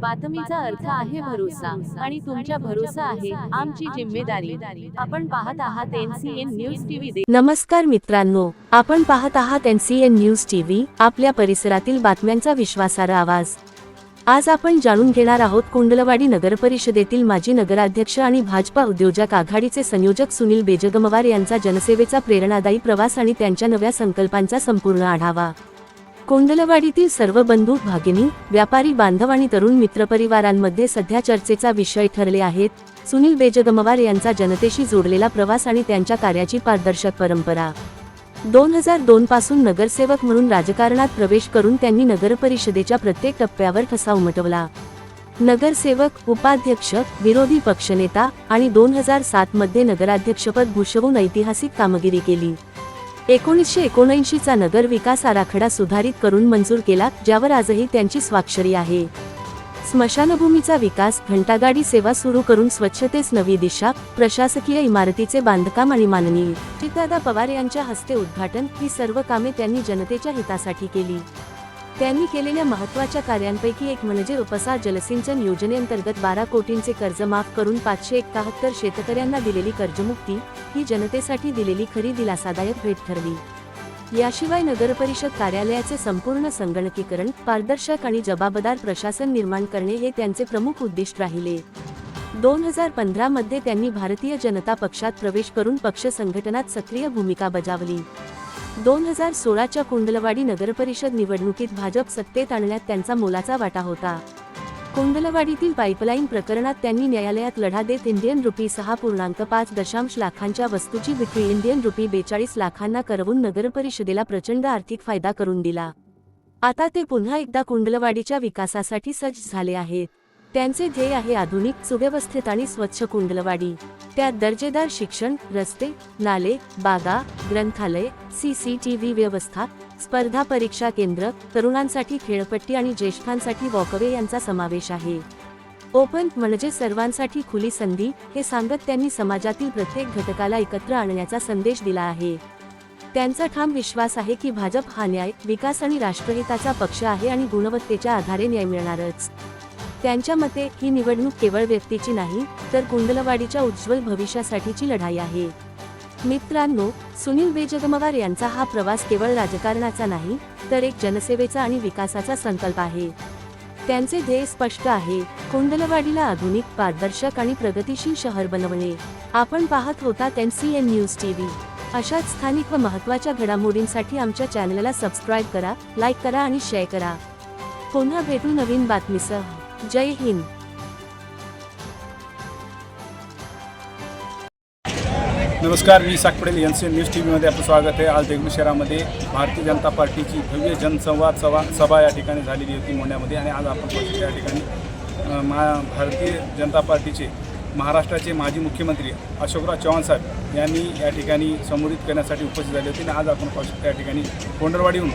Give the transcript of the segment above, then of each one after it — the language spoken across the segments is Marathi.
बातमीचा अर्थ आहे भरोसा आणि तुमच्या भरोसा आहे आमची जिम्मेदारी. आपण पाहत आहात एनसीएन न्यूज टीव्ही नमस्कार मित्रांनो आपण पाहत आहात एनसीएन न्यूज टीव्ही आपल्या परिसरातील बातम्यांचा विश्वासार्ह आवाज. आज आपण जाणून घेणार आहोत कुंडलवाडी नगरपरिषदेतील माजी नगराध्यक्ष आणि भाजपा उद्योजक आघाडीचे संयोजक सुनील बेजगमवार यांचा जनसेवेचा प्रेरणादायी प्रवास आणि त्यांच्या नव्या संकल्पांचा संपूर्ण आढावा. कोंडलवाडीतील सर्व बंधू भागिनी व्यापारी बांधव आणि तरुण मित्रपरिवारांमध्ये सध्या चर्चेचा विषय ठरले आहेत. सुनील बेजगमवार यांचा जनतेशी जोडलेला प्रवास आणि त्यांच्या कार्याची पारदर्शक परंपरा. दोन हजार दोन पासून नगरसेवक म्हणून राजकारणात प्रवेश करून त्यांनी नगरपरिषदेच्या प्रत्येक टप्प्यावर ठसा उमटवला. नगरसेवक उपाध्यक्ष विरोधी पक्षनेता आणि दोन हजार सात मध्ये नगराध्यक्षपद भूषवून ऐतिहासिक कामगिरी केली. एकोणीसशे एकोणऐंशीचा नगर विकास आराखडा सुधारित करून मंजूर केला ज्यावर आजही त्यांची स्वाक्षरी आहे. स्मशानभूमीचा विकास घंटागाडी सेवा सुरू करून स्वच्छतेस नवी दिशा प्रशासकीय इमारतीचे बांधकाम आणि माननीय चित्रदा पवार यांच्या हस्ते उद्घाटन ही सर्व कामे त्यांनी जनतेच्या हितासाठी केली. त्यांनी केलेल्या महत्त्वाच्या कार्यांपैकी एक म्हणजे उपसा जलसिंचन योजनेअंतर्गत बारा कोटींचे कर्ज माफ करून पाचशे एकाहत्तर शेतकऱ्यांना दिलेली कर्जमुक्ती ही जनतेसाठी दिलेली खरी दिलासादायक भेट ठरली. याशिवाय नगरपरिषद कार्यालयाचे संपूर्ण संगणकीकरण पारदर्शक आणि जबाबदार प्रशासन निर्माण करणे हे त्यांचे प्रमुख उद्दिष्ट राहिले. दोन हजार पंधरामध्ये त्यांनी भारतीय जनता पक्षात प्रवेश करून पक्ष संघटनात सक्रिय भूमिका बजावली. दोन हजार सोळाच्या कुंडलवाडी नगरपरिषद निवडणुकीत भाजप सत्तेत आणण्यात त्यांचा मोलाचा वाटा होता. कुंडलवाडीतील पाईपलाईन प्रकरणात त्यांनी न्यायालयात लढा देत इंडियन रुपी सहा पूर्णांक पाच दशांश लाखांच्या वस्तूची विक्री इंडियन रुपी बेचाळीस लाखांना करवून नगरपरिषदेला प्रचंड आर्थिक फायदा करून दिला. आता ते पुन्हा एकदा कुंडलवाडीच्या विकासासाठी सज्ज झाले आहेत. त्यांचे ध्येय आहे आधुनिक सुव्यवस्थित आणि स्वच्छ कुंडलवाडी. त्यात दर्जेदार शिक्षण रस्ते नाले बागा ग्रंथालय सीसीटीव्ही व्यवस्था स्पर्धा परीक्षा केंद्र तरुणांसाठी खेळपट्टी आणि ज्येष्ठांसाठी वॉकवे यांचा समावेश आहे. ओपन म्हणजे सर्वांसाठी खुली संधी हे सांगत त्यांनी समाजातील प्रत्येक घटकाला एकत्र आणण्याचा संदेश दिला आहे. त्यांचा ठाम विश्वास आहे की भाजप हा न्याय विकास आणि राष्ट्रहिताचा पक्ष आहे आणि गुणवत्तेच्या आधारे न्याय मिळणारच. त्यांच्या मते ही निवडणूक केवळ व्यक्तीची नाही तर कुंडलवाडीच्या उज्ज्वल भविष्यासाठीची लढाई आहे. मित्रांनो सुनील बेजगमवार यांचा हा प्रवास केवळ राजकारणाचा नाही तर एक जनसेवेचा आणि विकासाचा संकल्प आहे. त्यांचे ध्येय स्पष्ट आहे कुंडलवाडीला आधुनिक पारदर्शक आणि प्रगतिशील शहर बनवणे. आपण पाहत होता M C N news TV. अशाच स्थानिक व महत्त्वाच्या घडामोडींसाठी आमच्या चॅनलला सबस्क्राईब करा लाईक करा आणि शेअर करा. पुन्हा भेटू नवीन बातमीसह. जय हिंद. नमस्कार मी साक Patel N C N news T व्हीमध्ये आपलं स्वागत आहे. आज देगलूर शहरामध्ये भारतीय जनता पार्टीची भव्य जनसंवाद सभा सभा या ठिकाणी झालेली होती मोंड्यामध्ये आणि आज आपण पाहतो या ठिकाणी. मा भारतीय जनता पार्टीचे महाराष्ट्राचे माजी मुख्यमंत्री अशोकराव चव्हाण साहेब यांनी या ठिकाणी संबोधित करण्यासाठी उपस्थित झाले होते आणि आज आपण पाहू शकतो या ठिकाणी. कोंडरवाडीहून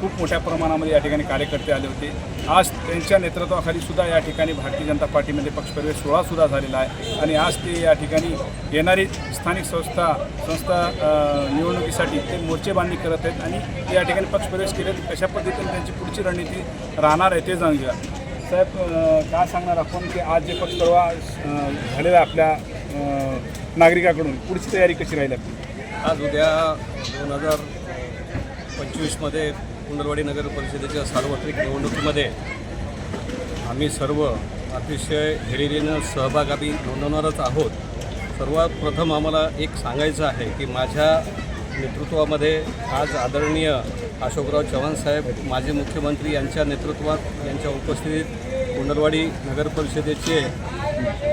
खूप मोठ्या प्रमाणामध्ये या ठिकाणी कार्यकर्ते आले होते. आज त्यांच्या नेतृत्वाखाली सुद्धा या ठिकाणी भारतीय जनता पार्टीमध्ये पक्षप्रवेश सोहळासुद्धा झालेला आहे. आणि आज ते या ठिकाणी येणारी स्थानिक संस्था संस्था निवडणुकीसाठी ते मोर्चे बांधणी करत आहेत आणि ते या ठिकाणी पक्षप्रवेश केले कशा पद्धतीने त्यांची पुढची रणनीती राहणार आहे ते जाणून घ्या साहेब काय सांगणार आपण की आज जे पक्षप्रवास झालेला आपल्या नागरिकाकडून पुढची तयारी कशी राहील आपली? आज उद्या दोन हजार पंचवीसमध्ये कुंडलवाडी नगर परिषदेच्या सार्वत्रिक निवडणुकीमध्ये आम्ही सर्व अतिशय हिरिरीनं सहभाग आम्ही नोंदवणारच आहोत. सर्वात प्रथम आम्हाला एक सांगायचं आहे की माझ्या नेतृत्वामध्ये आज आदरणीय अशोकराव चव्हाण साहेब माजी मुख्यमंत्री यांच्या नेतृत्वात यांच्या उपस्थितीत कुंडलवाडी नगर परिषदेचे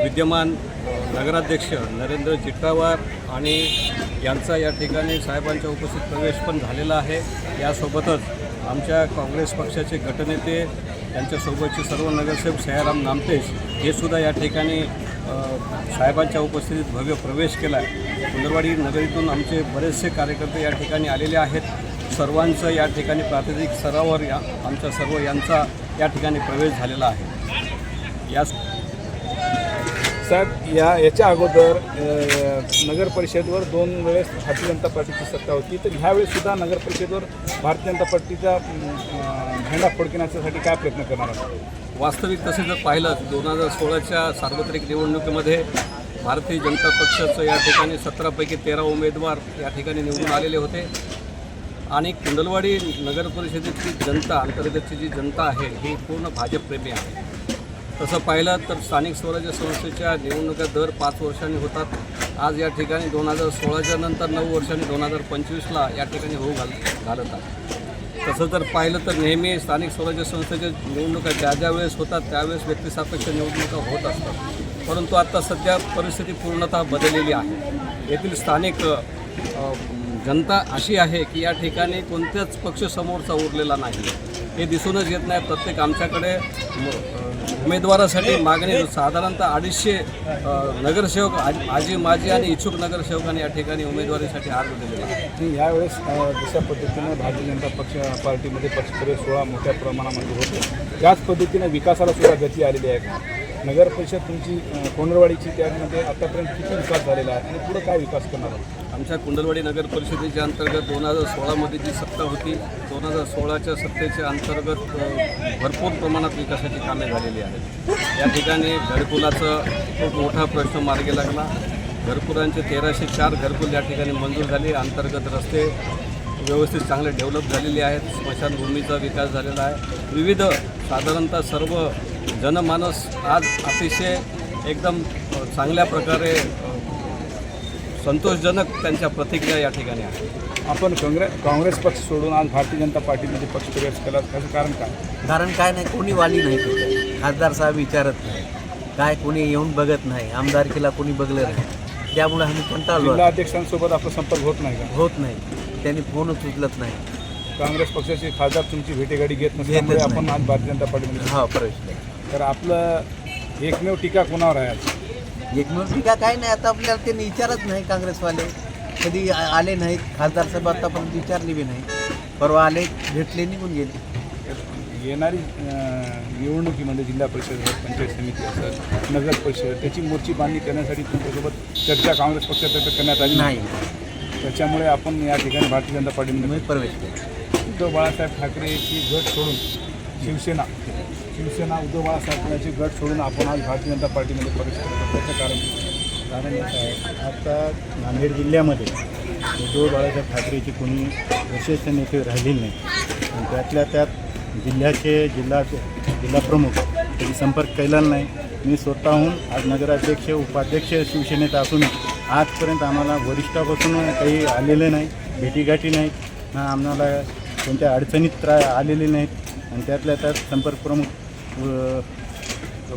विद्यमान नगराध्यक्ष नरेंद्र जिट्टावार आणि यांचा या ठिकाणी साहेबांच्या उपस्थित प्रवेश पण झालेला आहे. यासोबतच आमच्या काँग्रेस पक्षाचे गटनेते यांच्यासोबतचे सर्व नगरसेवक सयाराम नामतेश हे सुद्धा या ठिकाणी साहेबांच्या उपस्थितीत भव्य प्रवेश केला आहे सुंदरवाडी नगरीतून आमचे बरेचसे कार्यकर्ते या ठिकाणी आलेले आहेत. सर्वांचं या ठिकाणी प्रातिनिधिक स्तरावर या आमच्या सर्व यांचा या ठिकाणी प्रवेश झालेला आहे. याच साहेब या याच्या अगोदर नगर परिषदवर दोन वेळेस भारतीय जनता पार्टीची सत्ता होती. तर ह्यावेळेससुद्धा नगर परिषदवर भारतीय जनता पार्टीचा झेंडा फडकण्यासाठी काय प्रयत्न करणार आहात? वास्तविक तसे जर पाहिलं दोन हजार सोळाच्या सार्वत्रिक निवडणुकीमध्ये भारतीय जनता पक्षाचं या ठिकाणी सतरापैकी तेरा उमेदवार या ठिकाणी निवडून आलेले होते. आणि कुंडलवाडी नगर परिषदेची जनता अंतर्गतची जी जनता आहे ही पूर्ण भाजपप्रेमी आहे. तसं पाहिलं तर स्थानिक स्वराज्य संस्थेच्या निवडणुका दर पाच वर्षांनी होतात. आज या ठिकाणी दोन हजार सोळाच्या नंतर नऊ वर्षांनी दोन हजार पंचवीसला या ठिकाणी होऊ घाल घालत आहे. तसं जर पाहिलं तर नेहमी स्थानिक स्वराज्य संस्थेच्या निवडणुका ज्या ज्या वेळेस होतात त्यावेळेस व्यक्तिसापेक्ष निवडणुका होत असतात. परंतु आता सध्या परिस्थिती पूर्णतः बदललेली आहे. येथील स्थानिक जनता अशी आहे की या ठिकाणी कोणत्याच पक्ष समोरचा उरलेला नाही. हे दिसूनच येत नाही. प्रत्येक आमच्याकडे उमेदवारासाठी मागणी साधारणतः अडीचशे नगरसेवक आज- आजी माजी आणि इच्छुक नगरसेवकांनी या ठिकाणी उमेदवारीसाठी अर्ज दिलेला आहे. यावेळेस जशा पद्धतीनं भारतीय जनता पक्ष पार्टीमध्ये पक्षप्रवेश सोळा मोठ्या प्रमाणामध्ये होते. त्याच पद्धतीनं विकासाला सुद्धा गती आलेली आहे. नगर परिषद तुमची अ, कोंडरवाडीची त्यामध्ये आतापर्यंत किती विकास झालेला आहे आणि पुढे काय विकास करणार आमच्या कुंडलवाडी नगर परिषदेच्या अंतर्गत दोन हजार सोळामध्ये जी सत्ता होती दोन हजार सोळाच्या सत्तेच्या अंतर्गत भरपूर प्रमाणात विकासाची कामे झालेली आहेत. या ठिकाणी घरकुलाचा खूप मोठा प्रश्न मार्गी लागला. घरकुलांचे तेराशे चार घरकुल या ठिकाणी मंजूर झाली. अंतर्गत रस्ते व्यवस्थित चांगले डेव्हलप झालेले आहेत. स्मशानभूमीचा विकास झालेला आहे. विविध साधारणतः सर्व जनमानस आज अतिशय एकदम चांगल्या प्रकारे संतोषजनक त्यांच्या प्रतिक्रिया या ठिकाणी आहेत आपण काँग्रेस काँग्रेस पक्ष सोडून आज भारतीय जनता पार्टीमध्ये पक्षप्रवेश केला त्याचं कारण काय? कारण काय नाही कोणी वाली नाही खासदार साहेब विचारत नाही. काय कोणी येऊन बघत नाही आमदारकीला कोणी बघलं नाही. त्यामुळे आम्ही कंटाळलो जिल्हा अध्यक्षांसोबत आपला संपर्क होत नाही का? होत नाही. त्यांनी फोनच उचलत नाही. काँग्रेस पक्षाचे खासदार तुमची भेटेगाडी घेत घेतच आपण नाही. आज भारतीय जनता पार्टीमध्ये हा प्रवेश नाही. तर आपलं एकमेव टीका कोणावर आहे? एकमेव टीका काय नाही. आता आपल्याला त्यांनी विचारत नाही काँग्रेसवाले. कधी आ- आले नाहीत. खासदार साहेब आतापर्यंत विचारली बी नाही. परवा आले भेटले निघून गेले. येणारी अं, निवडणुकीमध्ये जिल्हा परिषद पंचायत समिती असेल नगर परिषद त्याची मोर्ची बांधणी करण्यासाठी तुमच्यासोबत चर्चा काँग्रेस पक्षातर्फे करण्यात आली नाही. त्याच्यामुळे आपण या ठिकाणी भारतीय जनता पार्टीमध्ये मी प्रवेश केला. उद्धव बाळासाहेब ठाकरेची गट सोडून शिवसेना शिवसेना उद्धव बाळासाहेब गट सोडून आपण आज भारतीय जनता पार्टीमध्ये प्रवेश करतो त्याचं कारण कारण एक आहे आता नांदेड जिल्ह्यामध्ये उद्धव बाळासाहेब ठाकरेचे कोणी विशेष नेते राहिले नाही. आणि त्यातल्या त्यात जिल्ह्याचे जिल्हा जिल्हाप्रमुख त्यांनी संपर्क केला नाही. मी स्वतःहून आज नगराध्यक्ष उपाध्यक्ष शिवसेनेत असून आजपर्यंत आम्हाला वरिष्ठापासून काही आलेलं नाही भेटीगाठी नाहीत ना आम्हाला कोणत्या अडचणीत त्रा आलेले नाहीत. आणि त्यातल्या त्यात संपर्क प्रमुख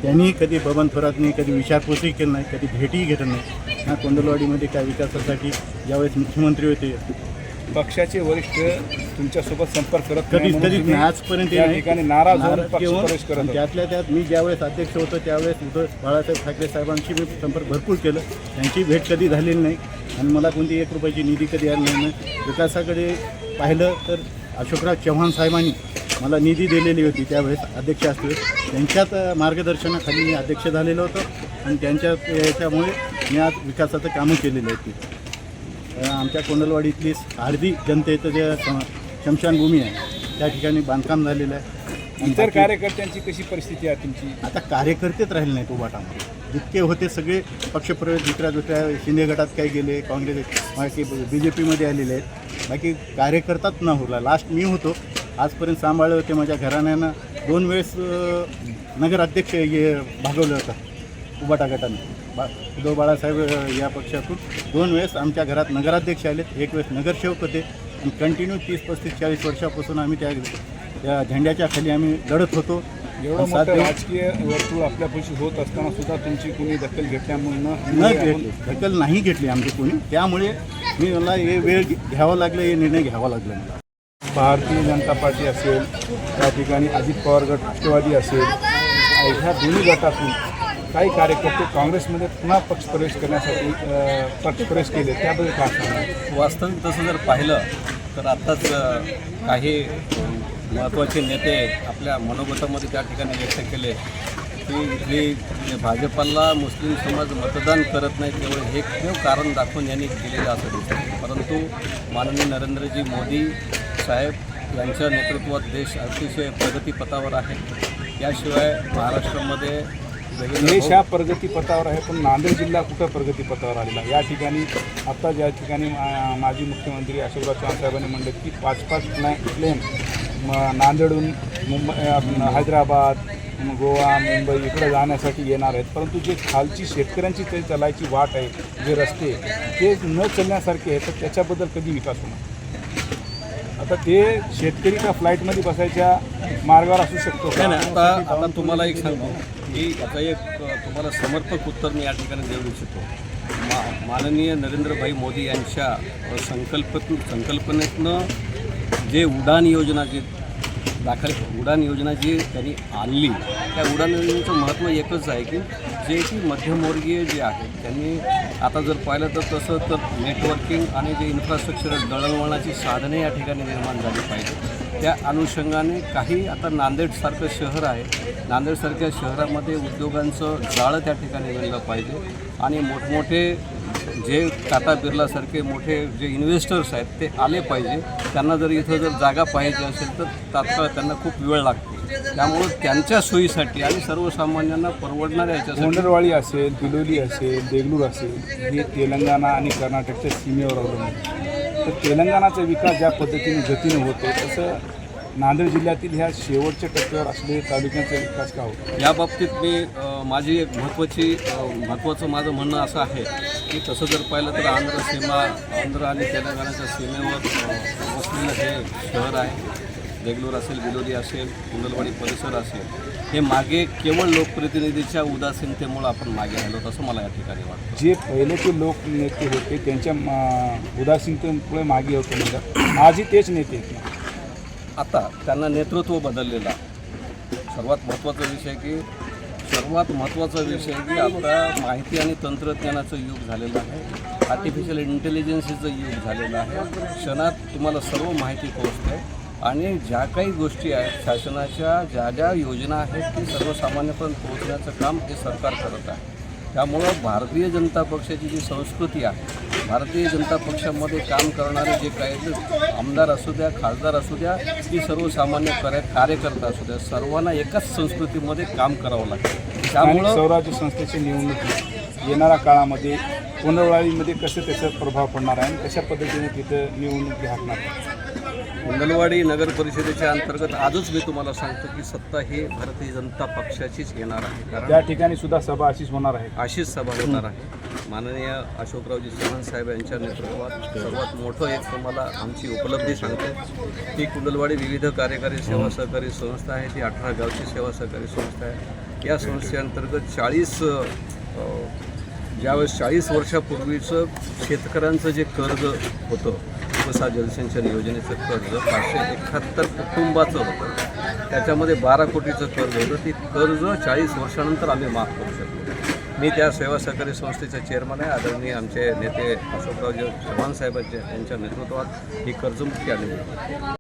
त्यांनी कधी बबन थोरातनी कधी विचारपूसही केली नाही कधी भेटही घेतलं नाही. ना कोंडलवाडीमध्ये काय विकासासाठी ज्यावेळेस मुख्यमंत्री होते. पक्षाचे वरिष्ठ तुमच्यासोबत संपर्क करत नाही कधीच कधीच नाही. आजपर्यंत नाही. ठिकाणी नाराज होऊन करत. त्यातल्या त्यात मी ज्यावेळेस अध्यक्ष होतो त्यावेळेस उद्धव बाळासाहेब ठाकरे साहेबांशी मी संपर्क भरपूर केलं. त्यांची भेट कधी झालेली नाही. आणि मला कोणती एक रुपयाची निधी कधी आली नाही. विकासाकडे पाहिलं तर अशोकराव चव्हाण साहेबांनी मला निधी दिलेली होती त्यावेळेस अध्यक्ष असते त्यांच्याच मार्गदर्शनाखाली मी अध्यक्ष झालेलो होतो आणि त्यांच्या याच्यामुळे मी आज विकासाचं कामं केलेली आहेत ती अ, आमच्या कोंडलवाडीतली अर्धी जनतेचं जे स्मशानभूमी आहे त्या ठिकाणी बांधकाम झालेलं आहे. इतर कार्यकर्त्यांची कशी परिस्थिती आहे तुमची? आता कार्यकर्तेच राहिले नाहीत उभाटामध्ये जितके होते सगळे पक्षप्रवेश दुसऱ्या दुसऱ्या शिंदे गटात काही गेले काँग्रेस बाकी बी जे पीमध्ये आलेले आहेत. बाकी कार्यकर्ताच न होला लास्ट मी होतो. आजपर्यंत सांभाळले होते माझ्या घराण्यानं. दोन वेळेस नगराध्यक्ष हे भागवलं होतं उबाटा गटाने. बा उद्धव बाळासाहेब या पक्षातून. दोन वेळेस आमच्या घरात नगराध्यक्ष आलेत. एक वेळेस नगरसेवक होते. आणि कंटिन्यू तीस पस्तीस चाळीस वर्षापासून आम्ही त्या त्या झेंड्याच्या खाली आम्ही लढत होतो. एवढं मोठं राजकीय वर्तुळ आपल्यापाशी होत असताना सुद्धा तुमची कोणी दखल घेतल्यामुळे न न घेतली. दखल नाही घेतली आमची कोणी. त्यामुळे मी मला हे वेळ घ्यावा लागला हे निर्णय घ्यावा लागला मला. भारतीय जनता पार्टी असेल त्या ठिकाणी अजित पवार गट राष्ट्रवादी असेल ह्या दोन्ही गटातून काही कार्यकर्ते काँग्रेसमध्ये पुन्हा पक्षप्रवेश करण्यासाठी पक्षप्रवेश केले त्याबद्दल काय वास्तविक तसं जर पाहिलं तर आत्ताच काही महत्त्वाचे नेते आपल्या मनोगतामध्ये त्या ठिकाणी व्यक्त केले. की इथली भाजपाला मुस्लिम समाज मतदान करत नाही केवळ हे केव कारण दाखवून यांनी केलेलं असं दिसतं. परंतु माननीय नरेंद्रजी मोदी साहेब यांच्या नेतृत्वात देश अतिशय प्रगतीपथावर आहे. याशिवाय महाराष्ट्रामध्ये देश हा प्रगतीपथावर आहे पण नांदेड जिल्हा कुठं प्रगतीपथावर आलेला? या ठिकाणी आता ज्या ठिकाणी मा- माजी मुख्यमंत्री अशोकराव चव्हाण साहेबांनी म्हणलं की पाच पाच प्लॅ प्लेन नांदेडहून मुंबई हैदराबाद गोवा मुंबई इकडे जाण्यासाठी येणार आहेत. परंतु जे खालची शेतकऱ्यांची ते चालायची वाट आहे जे रस्ते ते न चलण्यासारखे आहेत तर त्याच्याबद्दल कधी विकास होणार? आता ते शेतकरी का फ्लाईटमध्ये बसायच्या मार्गावर असू शकतो नाही नाही आता आता तुम्हाला एक सांगतो की आता एक तुम्हाला समर्पक उत्तर मी या ठिकाणी देऊ इच्छितो. मा माननीय नरेंद्रभाई मोदी यांच्या अ, संकल्पतून संकल्पनेतनं जे उडान योजना जी दाखल उडान योजना जी त्यांनी आणली त्या उडान योजनेचं महत्त्व एकच आहे की जे की मध्यमवर्गीय जे आहेत त्यांनी आता जर पाहिलं तर तसं तर नेटवर्किंग आणि जे इन्फ्रास्ट्रक्चर दळणवळणाची साधने या ठिकाणी निर्माण झाली पाहिजे. त्या अनुषंगाने काही आता नांदेडसारखं शहर आहे. नांदेडसारख्या शहरामध्ये उद्योगांचं जाळं त्या ठिकाणी मिळलं पाहिजे. आणि मोठमोठे जे टाटा बिर्लासारखे मोठे जे इन्व्हेस्टर्स आहेत ते आले पाहिजे. त्यांना जर इथं जर जागा पाहिजे असेल तर तात्काळ त्यांना खूप वेळ लागतो. त्यामुळं त्यांच्या सोयीसाठी आणि सर्वसामान्यांना परवडणाऱ्या याच्यासाठी गोंडरवाडी असेल बिलोली असेल देगलूर असेल हे तेलंगणा आणि कर्नाटकच्या सीमेवर अवलंबून तर तेलंगणाचा विकास ज्या पद्धतीने गतीने होतो तसं नांदेड जिल्ह्यातील ह्या शेवटच्या टप्प्यावर असलेल्या तालुक्यांचा विकास का होतो? या बाबतीत मी माझी एक महत्त्वाची महत्त्वाचं माझं म्हणणं असं आहे की तसं जर पाहिलं तर आंध्र सीमा आंध्र आणि तेलंगणाच्या सीमेवर वसलेलं हे शहर आहे. देगलूर असेल बिलोली असेल कुंडलवाडी परिसर असेल हे मागे केवळ लोकप्रतिनिधीच्या उदासीनतेमुळं आपण मागे राहिलो असं मला या ठिकाणी वाटतं. जे पहिले ते लोक नेते होते त्यांच्या म, उदासीनतेमुळे मागे होते. म्हणजे आजही तेच नेते. आता त्यांना नेतृत्व बदललेलं आहे. सर्वात महत्त्वाचा विषय की सर्वात महत्त्वाचा विषय की आता माहिती आणि तंत्रज्ञानाचं युग झालेलं आहे. आर्टिफिशियल इंटेलिजन्सीचं युग झालेलं आहे. क्षणात तुम्हाला सर्व माहिती पोहोचते. आणि ज्या काही गोष्टी आहेत शासनाच्या ज्या ज्या योजना आहेत ती सर्वसामान्यपर्यंत पोहोचण्याचं काम हे सरकार करत आहे. त्यामुळं भारतीय जनता पक्षाची जी संस्कृती आहे भारतीय जनता पक्षामध्ये काम करणारे जे काही आमदार असू द्या खासदार असू द्या की सर्वसामान्य कार्य कार्यकर्ता असू द्या सर्वांना एकाच संस्कृतीमध्ये काम करावं लागतं. त्यामुळं स्वराज्य संस्थेची निवडणूक येणाऱ्या काळामध्ये पुनर्वाळीमध्ये कसं त्याचा प्रभाव पडणार आहे आणि कशा पद्धतीने तिथं निवडणूक हाकणार कुंडलवाडी नगर परिषदेच्या अंतर्गत आजच मी तुम्हाला सांगतो की सत्ता ही भारतीय जनता पक्षाचीच येणार आहे. कारण त्या ठिकाणी सुद्धा सभा अशीच होणार आहे. अशीच सभा होणार आहे. माननीय अशोकरावजी चव्हाण साहेब यांच्या नेतृत्वात सर्वात मोठं एक तुम्हाला आमची उपलब्धी सांगतो. ती कुंडलवाडी विविध कार्यकारी सेवा सहकारी संस्था आहे. ती अठरा गावची सेवा सहकारी संस्था आहे. या संस्थेअंतर्गत चाळीस ज्यावेळेस चाळीस वर्षापूर्वीचं शेतकऱ्यांचं जे कर्ज होतं उपसा जलसिंचन योजनेचं कर्ज पाचशे एकाहत्तर कुटुंबाचं होतं. त्याच्यामध्ये बारा कोटीचं कर्ज होतं. ती कर्ज चाळीस वर्षानंतर आम्ही माफ करू शकलो. मी त्या सेवा सहकारी संस्थेचा चेअरमन आहे. आदरणीय आमचे नेते अशोकरावजी चव्हाण साहेबांच्या यांच्या नेतृत्वात ही कर्जमुक्ती आलेली